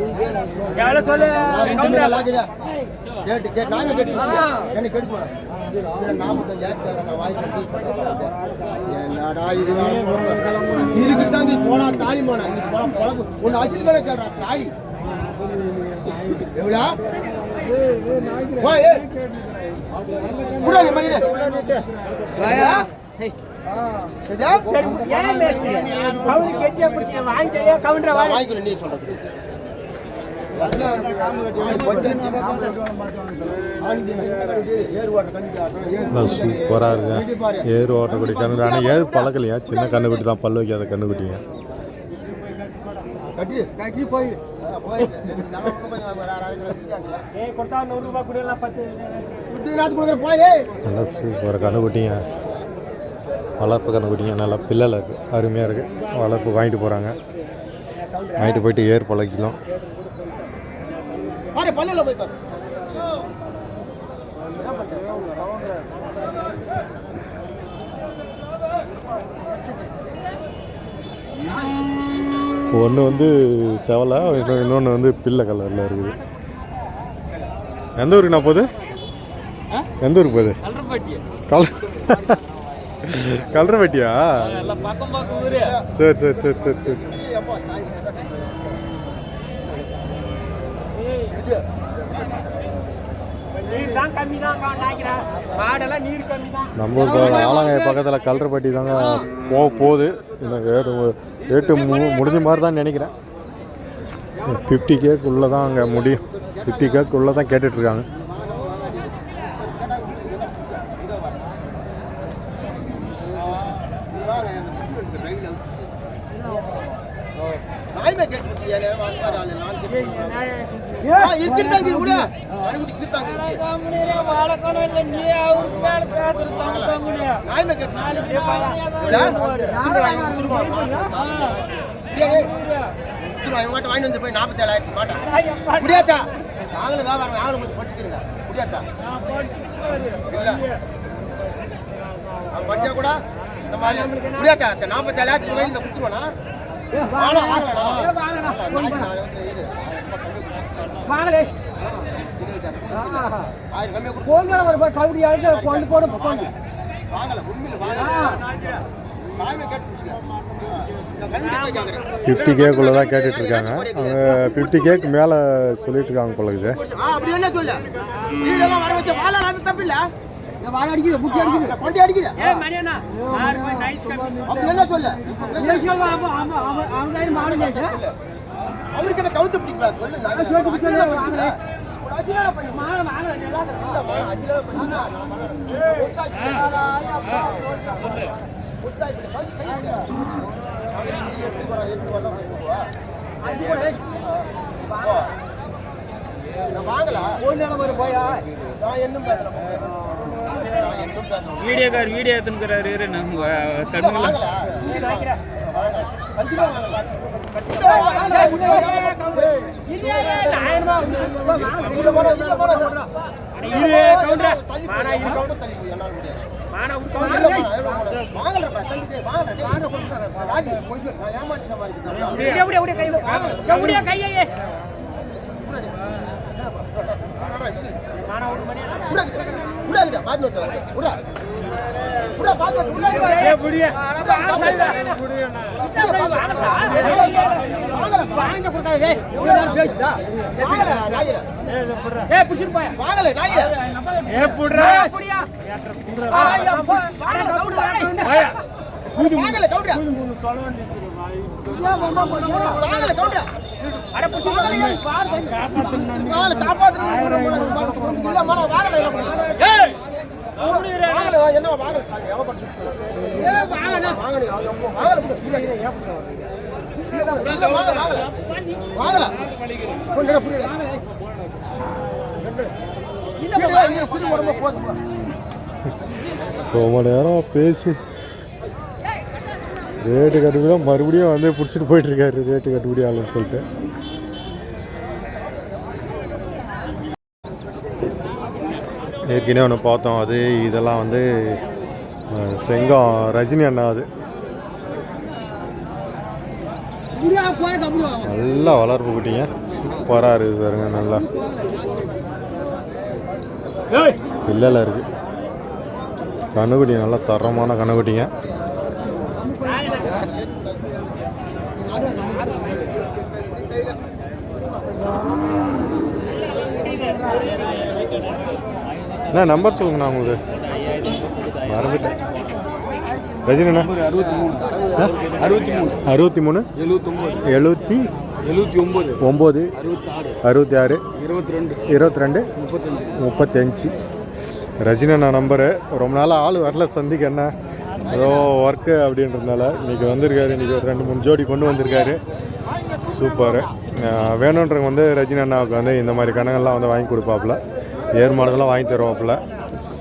எவ்வளோ சொல்லு? கேட்டு கேட்டு நானே கேட்டு. எனக்கு கெடுக்குமா நாற்பத்தஞ்சாயிரம் தரேன் நான் வாங்கி டீ பண்ணுறேன் என்னடா இது இருக்குதாங்க போனா தாலி போனா பொழப்பு ஒன்று வச்சிருக்கேன் கேட்றா தாலி. எவ்வளோ? வாங்கிக்கணும் நீ சொல்றது சூப்பராக இருக்குங்க ஏர் ஓட்டக்கூடிய கண்ணு ஆனால் ஏர் பழக்கலையா? சின்ன கண்ணுக்குட்டி தான் பல்லு வைக்காத கண்ணுக்குட்டிங்க. நல்லா சூப்பராக கண்ணுக்குட்டிங்க. வளர்ப்பு கண்ணுக்குட்டிங்க. நல்லா பிள்ளைல இருக்குது அருமையாக இருக்குது வளர்ப்பு வாங்கிட்டு போகிறாங்க வாங்கிட்டு போயிட்டு ஏர் பழக்கலாம் பாரு பல்லுல போய் பாரு. ஒன்று வந்து செவலை இன்னொன்று வந்து பிள்ளை கலரில் இருக்குது. எந்த ஊருக்கு நான் போகுது எந்த ஊருக்கு போகுது? கல்றப்பட்டி கல் கலரவட்டியா எல்லாம் பக்கம் பக்கம் ஊரு. சரி சரி சரி சரி சரி. நம்ம ஆலங்காய பக்கத்தில் கல்றப்பட்டி தாங்க போக போகுது. இன்னும் ரேட்டு ரேட்டு முடிஞ்ச மாதிரி தான் நினைக்கிறேன். ஃபிஃப்டி கேக்குள்ளே தான் அங்கே முடியும் ஃபிஃப்டி கேக்குள்ளே தான் கேட்டுட்ருக்காங்க. நாய்மே கேட்டு ஏழு வாங்க ஆளு நாலு இருக்கிறதாங்க கூட இருக்கிறதாங்க வாங்கி வந்து போய் நாற்பத்தி ஏழாயிரத்து மாட்டான் முடியாதா நாங்களும் வியாபாரம் நாங்களும் கொஞ்சம் படிச்சுக்கிறீங்க முடியாதா இல்ல அவன் படிச்சா கூட இந்த மாதிரி முடியாதா நாற்பத்தி ஏழாயிரத்துக்கு கொடுத்துருவானா வாங்கலே போங்க ஒரு போய் கவுடி அழுது கொண்டு போட போங்க. ஃபிஃப்டி கேக்குள்ளே தான் கேட்டுட்ருக்காங்க அவங்க ஃபிஃப்டி கேக்கு மேலே சொல்லிட்டு இருக்காங்க போல இருக்குது. என்ன வாழை அடிக்குது புட்டி அடிக்குது கொண்டி அடிக்குது அப்படி என்ன சொல்ல அவருக்கு என்ன கவுத்து பிடிக்கலாம் சொல்லு வாங்கல. அசிலான பண்ணி மாலை வாங்கல இல்லம்மா போய் நான் என்னும் பேசுறேன் வீடியோக்கார் வீடியோ எடுத்துக்கிறாரு இரு நம்ம கண்ணுங்களா வாங்கல கண்டிப்பா வாங்கல இல்ல போடா இல்ல போடா சொல்றா இரு கவுண்டரா. தள்ளி மானா இரு கவுண்டர். தள்ளி போய் என்னால முடியாது மானா ஒரு இல்ல கவுண்டர் போடா எவ்வளவு போடா வாங்கலப்பா தள்ளி வாங்கடா டேய். ராஜி நான் ஏமாத்தின மாதிரி இருக்கு அப்படியே? அப்படியே அப்படியே கை அப்படியே கையே வாங்க கொடுத்தா டேய் இவ்வளவு நேரம் பேசிட்டா வாங்கல ராஜி ஏ புடிச்சிட்டு போய் வாங்கல ராஜி ஏ புடுறா புடியா வாங்கல கவுண்டா வாங்கல கவுண்டா அட புடிச்சு வாங்கல காப்பாத்துறது இல்ல மாடா வாங்கல ஏய் வாங்கல என்ன வாங்கல சாங்க வாங்கல வாங்கல வாங்கல ரொம்ப நேரம் பேசி ரேட்டு கட்டுப்படியா மறுபடியும் வந்து பிடிச்சிட்டு போயிட்டுருக்காரு ரேட்டு கட்டுப்படி ஆளுன்னு சொல்லிட்டு. ஏற்கனவே ஒன்று பார்த்தோம் அது இதெல்லாம் வந்து செங்கம் ரஜினி அண்ணா அது. நல்லா வளர்ப்பு குட்டிங்க. சூப்பராக இருக்குது பாருங்க நல்லா. இல்லைல இருக்கு. கண்ணுக்குட்டி நல்லா தரமான கண்ணுக்குட்டிங்க. அண்ணா நம்பர் சொல்லுங்கண்ணா உங்களுக்கு. மறந்துட்டேன். ரஜினிண்ணா? அறுபத்தி மூணு? அறுபத்தி மூணு அறுபத்தி மூணு? எழுபத்தொம்போது எழுபத்தி எழுபத்தி ஒம்பது. ஒம்பது. அறுபத்தி ஆறு இருபத்தி ரெண்டு இருபத்தி ரெண்டு முப்பத்தஞ்சு. முப்பத்தஞ்சு. ரஜினண்ணா நம்பரு ரொம்ப நாளாக ஆள் வரல சந்திக்க என்ன ஏதோ ஒர்க்கு அப்படின்றதுனால இன்றைக்கி வந்திருக்காரு. இன்றைக்கி ஒரு ரெண்டு மூணு ஜோடி கொண்டு வந்திருக்காரு. சூப்பர் வேணுன்றவங்க வந்து ரஜினி அண்ணாவுக்கு வந்து இந்த மாதிரி கணங்கள்லாம் வந்து வாங்கி கொடுப்பாப்புல. ஏர் மாடுகள்லாம் வாங்கி தருவாப்புல.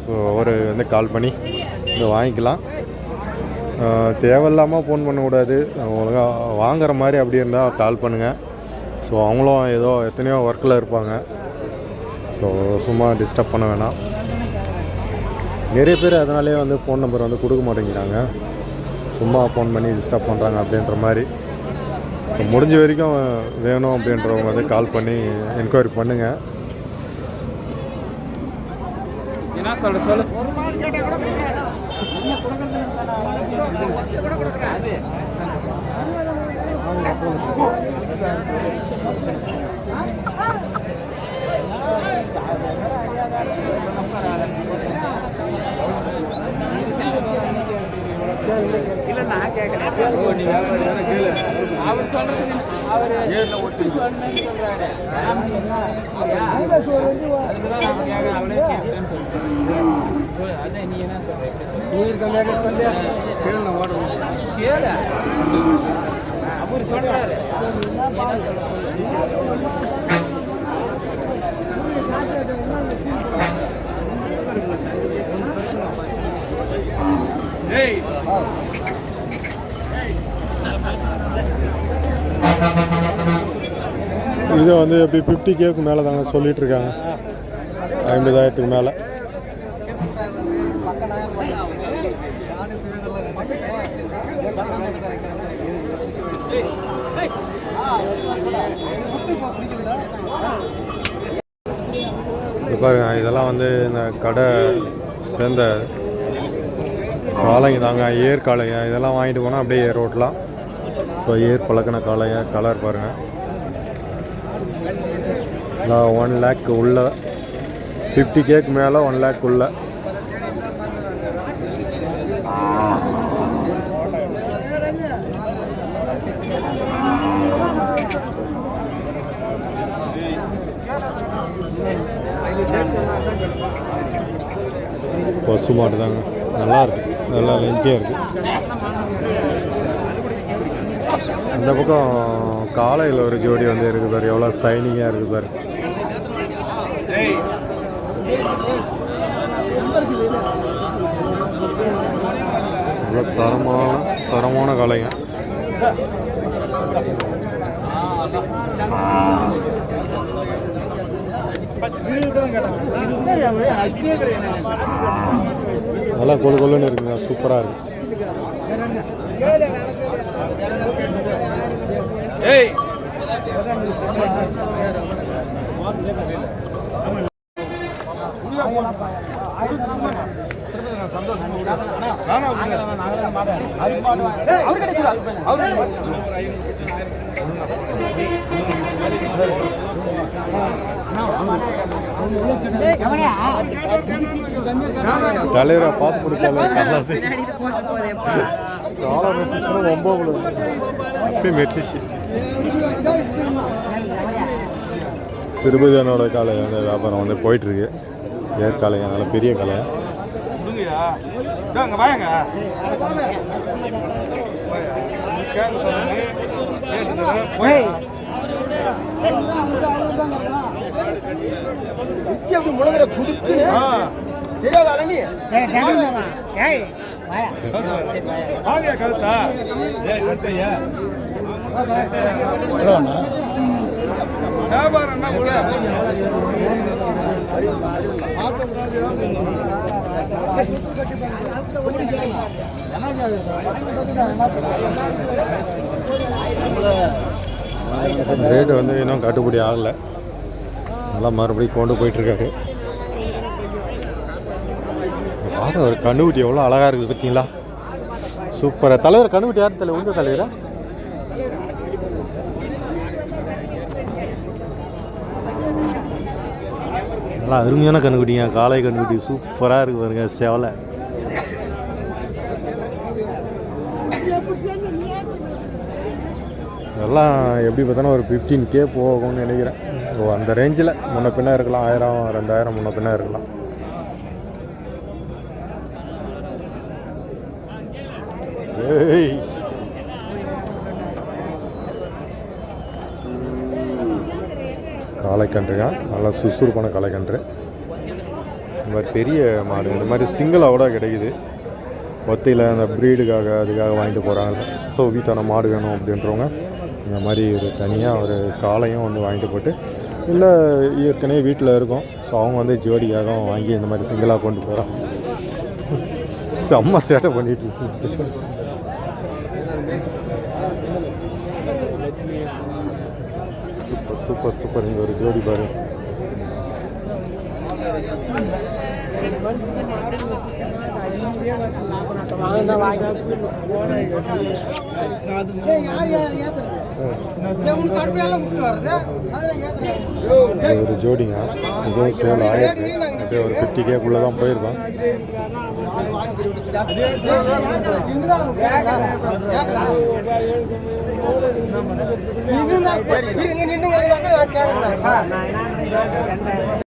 ஸோ ஒரு வந்து கால் பண்ணி இதை வாங்கிக்கலாம். தேவையில்லாமல் ஃபோன் பண்ணக்கூடாது ஒழுங்காக வாங்குற மாதிரி அப்படி இருந்தால் கால் பண்ணுங்கள் ஸோ அவங்களும் ஏதோ எத்தனையோ ஒர்க்கில் இருப்பாங்க. ஸோ சும்மா டிஸ்டர்ப் பண்ண வேணாம். நிறைய பேர் அதனாலே வந்து ஃபோன் நம்பர் வந்து கொடுக்க மாட்டேங்கிறாங்க. சும்மா ஃபோன் பண்ணி டிஸ்டர்ப் பண்ணுறாங்க அப்படின்ற மாதிரி. முடிஞ்ச வரைக்கும் வேணும் அப்படின்றவங்க வந்து கால் பண்ணி என்கொயரி பண்ணுங்கள் என்ன சொல்ற சொல்லு. இல்ல நான் கேட்கல அவர் சொல்றது அவரு சொன்னேன்னு சொல்றாரு. அதுதான் நான் கேட்கறேன் அவளே கேட்கலன்னு சொல்றேன் சொல்லு, அதான் நீ என்ன சொல்ற? கேளு அவர் சொல்றாரு. என்ன சொல்ற? சொல்லு. கொஞ்சம் வந்து எப்படி ஃபிஃப்டி கேக்கு மேலே தாங்க சொல்லிட்டு இருக்காங்க ஐம்பதாயிரத்துக்கு மேலே. பாருங்க இதெல்லாம் வந்து இந்த கடை சேர்ந்த காளைங்க தாங்க ஏர் காளைங்க. இதெல்லாம் வாங்கிட்டு போனால் அப்படியே ஏர் ஓட்டலாம் இப்போ ஏர் பழக்கின காளைங்க கலர் பாருங்கள் நான் ஒன் லேக் உள்ள. ஃபிஃப்டி கேக் மேலே ஒன் லேக் உள்ள. பசு மாட்டு தாங்க நல்லா இருக்கு. நல்லா லென்த்தியாக இருக்குது அந்த பக்கம் காலையில் ஒரு ஜோடி வந்து இருக்கு பாரு. எவ்வளோ சைனிங்காக இருக்கு பாரு. நல்ல தரமான தரமான காளைங்க நல்லா கொழு கொள்ளுன்னு இருக்குங்க. சூப்பராக இருக்கு. ஏய். தலைவரை பார்த்து கொடுக்கல. காலை மெர்சிச்சுன்னா ஒம்பது அப்பயும் மெர்சிச்சு திருப்பதியானோட காலை அந்த வியாபாரம் வந்து போயிட்டுருக்கு. ஏற்காலைங்க நல்ல பெரிய காலை அங்க வாங்க உச்சி அப்படி முழுங்குற குடுக்குன்னு. தெரியாதா நீ கருத்தா? ஏய் கருத்தையா? வியாபாரம் ரேட்டு வந்து இன்னும் கட்டுப்படி ஆகலை. நல்லா மறுபடியும் கொண்டு போயிட்டுருக்காரு பாரு ஒரு கண்ணுக்குட்டி எவ்வளோ அழகாக இருக்குது பார்த்தீங்களா? சூப்பராக தலைவர் கண்ணுக்குட்டி யார் தலைவர்? உங்கள் தலைவரா? நல்லா அருமையான கண்ணுக்குட்டிங்க. காலை கண்ணுக்குட்டி சூப்பராக இருக்கு பாருங்க செவலை. இதெல்லாம் எப்படி பார்த்தோன்னா ஒரு ஃபிஃப்டீன் கே போகும்னு நினைக்கிறேன். ஓ அந்த ரேஞ்சில் முன்ன பின்னே இருக்கலாம். ஆயிரம் ரெண்டாயிரம் முன்ன பின்னே இருக்கலாம். காளைக்கன்றுங்க. நல்லா சுறுசுறுப்பான காளைக்கன்று. இந்த மாதிரி பெரிய மாடு. இந்த மாதிரி சிங்கிளாக கூட கிடைக்குது. ஒத்தையில் அந்த ப்ரீடுக்காக அதுக்காக வாங்கிட்டு போகிறாங்க ஸோ வீட்டான மாடு வேணும் அப்படின்றவங்க இந்த மாதிரி ஒரு தனியாக ஒரு காளையும் வந்து வாங்கிட்டு போட்டு இல்லை ஏற்கனவே வீட்டில் இருக்கும். ஸோ அவங்க வந்து ஜோடிக்காகவும் வாங்கி இந்த மாதிரி சிங்கிளாக கொண்டு போகிறான் செம்ம சேட்டை பண்ணிட்டு சூப்பர் சூப்பர் சூப்பர் இங்கே ஒரு ஜோடி பாரு ஒரு ஜோடிங்க. இதுவும் சேல் ஆயிருக்கு. அப்படியே ஒரு ஃபிஃப்டி கேக்குள்ளே தான் போயிருக்கோம். நின்னுங்க நின்னுங்க